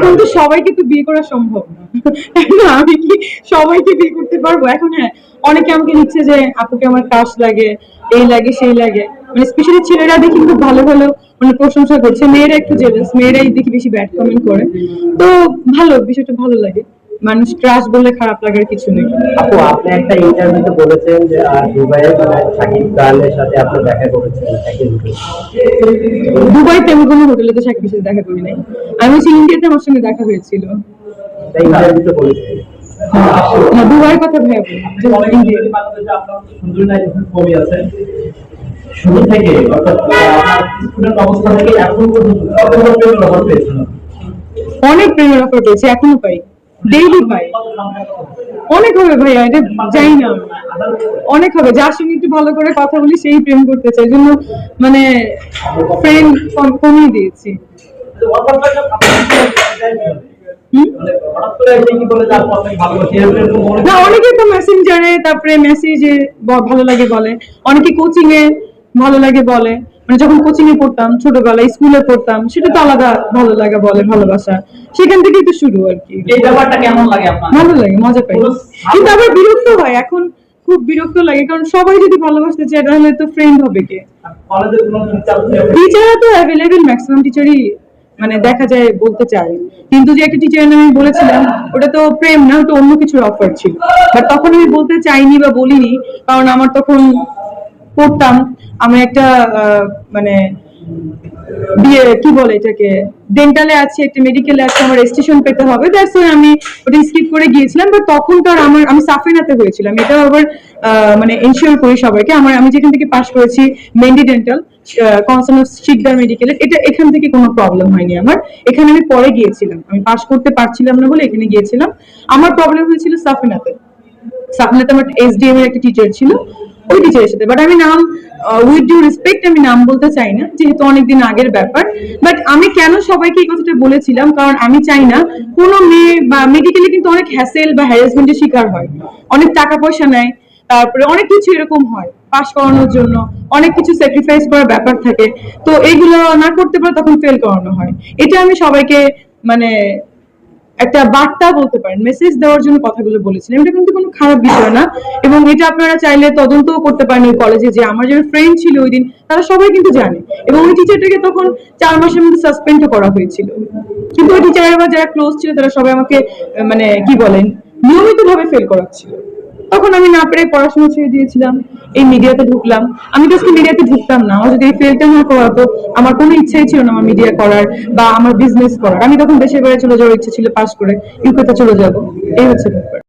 এখন তো সবাইকে তো বিয়ে করা সম্ভব না। আমি কি সবাইকে বিয়ে করতে পারব? এখন হ্যাঁ অনেকে আমাকে নিচ্ছে যে আপুকে আমার কাশ লাগে এই লাগে সেই লাগে। মানে স্পেশালি ছেলেরা দেখি খুব ভালো ভালো মানে প্রশংসা করছে। মেয়েরা একটু জেলাস মেয়েরাই দেখি বেশি ব্যাড কমেন্ট করে। তো ভালো বিষয়টা ভালো লাগে। মানুষ ক্রাশ বললে খারাপ লাগার কিছু নেই। আপু আপনি একটা ইন্টারভিউতে বলেছেন যে দুবাইয়ে মানে শাকিব খানের সাথে আপনি দেখা করেছেন। দুবাইতে আমি কোনো হোটেলে তো সাকিবের সাথে দেখা করি নাই। আমি হচ্ছে ইন্ডিয়াতে আমার সঙ্গে দেখা হয়েছিল। এটা ইন্টারভিউতে বলেছেন না দুবাইয়ের কথা ভেবে ইন্ডিয়া বাংলাদেশে আপনার সুন্দরী নারী যখন কমে আছে শুরু থেকে অর্থাৎ স্টুডেন্ট অবস্থা থেকে এখন পর্যন্ত কতগুলো প্রেমের অফার পেয়েছেন? অনেক প্রেমের অফার পেয়েছি এখনও পাই। ডেইলি পাই অনেক হবে ভাইয়া, এটা জানি না। অনেক হবে। যার সঙ্গে একটু ভালো করে কথা বলি, সেই প্রেম করতে চাই। জন্য মানে কমিয়ে দিয়েছি। অনেকে তো মেসেঞ্জারে তারপরে মেসেজে ভালো লাগে বলে। অনেকে কোচিং এ ভালো লাগে বলে। মানে যখন কোচিং এ পড়তাম ছোটবেলায় স্কুলে পড়তাম সেটা তো আলাদা ভালো লাগা বলে ভালোবাসা। সেখান থেকেই তো শুরু আর কি। এই ব্যাপারটা কেমন লাগে আপনার? ভালো লাগে মজা পাই। কিন্তু আবার বিরক্ত হয় এখন খুব বিরক্ত লাগে কারণ সবাই যদি ভালোবাসতে চায় তাহলে তো ফ্রেন্ড হবে কে? টিচার টিচাররা তো অ্যাভেলেবেল ম্যাক্সিমাম টিচারই মানে দেখা যায় বলতে চাই কিন্তু যে একটা টিচার আমি বলেছিলাম ওটা তো প্রেম না ওটা অন্য কিছুর অফার ছিল। বাট তখন আমি বলতে চাইনি বা বলিনি কারণ আমার তখন পড়তাম, আমি একটা মানে বিয়ে, কি বলে এটাকে ডেন্টালে আছে, একটা মেডিকেলে আছে, আমার রেজিস্ট্রেশন পেতে হবে। দ্যাটস ওয়াই আমি ওটা স্কিপ করে গিয়েছিলাম বাট তখন তো আমার, আমি হয়েছিলাম। আবার মানে এনশিওর করি সবাইকে। আমার, আমি যেখান থেকে পাশ করেছি মেন্ডি ডেন্টাল কনসার্ন অফ শিকদার মেডিকেলের এটা এখান থেকে কোনো প্রবলেম হয়নি আমার। এখানে আমি পরে গিয়েছিলাম। আমি পাশ করতে পারছিলাম না বলে এখানে গিয়েছিলাম। আমার প্রবলেম হয়েছিল সাফিনাতে সাফিনাতে আমার এসডিএম এর একটা টিচার ছিল। ওই টিচারের সাথে। বাট আমি নাম উইথ ডিউ রেসপেক্ট আমি নাম বলতে চাই না, যেহেতু অনেকদিন আগের ব্যাপার। বাট আমি কেন সবাইকে এই কথাটা বলেছিলাম? কারণ আমি চাই না কোনো মেয়ে বা মেডিকেলে কিন্তু অনেক হ্যাসেল বা হ্যারাসমেন্টের শিকার হয়। অনেক টাকা পয়সা নেয়, তারপরে অনেক কিছু এরকম হয় পাস করানোর জন্য। অনেক কিছু স্যাক্রিফাইস করার ব্যাপার থাকে। তো এগুলো না করতে পারে তখন ফেল করানো হয়। এটা আমি সবাইকে মানে একটা বার্তা বলতে পারেন মেসেজ দেওয়ার জন্য কথাগুলো বলেছিলেন এটা কিন্তু কোনো খারাপ বিষয় না এবং এটা আপনারা চাইলে তদন্তও করতে পারেন ওই কলেজে যে আমার যে ফ্রেন্ড ছিল ওই দিন, তারা সবাই কিন্তু জানে। এবং ওই টিচারটাকে তখন চার মাসের মধ্যে সাসপেন্ডও করা হয়েছিল। কিন্তু ওই টিচারের যারা ক্লোজ ছিল, তারা সবাই আমাকে মানে কি বলেন নিয়মিত ভাবে ফেল করাচ্ছিল। তখন আমি না পেরে পড়াশোনা ছেড়ে দিয়েছিলাম, এই মিডিয়াতে ঢুকলাম। আমি তো আজকে মিডিয়াতে ঢুকতাম না, আমার যদি এই ফেলটা না করাতো, আমার কোনো ইচ্ছাই ছিল না আমার মিডিয়া করার বা আমার বিজনেস করার। আমি তখন দেশের বাইরে চলে যাওয়ার ইচ্ছে ছিল পাস করে ইউকেতে চলে যাব। এই হচ্ছে ব্যাপার।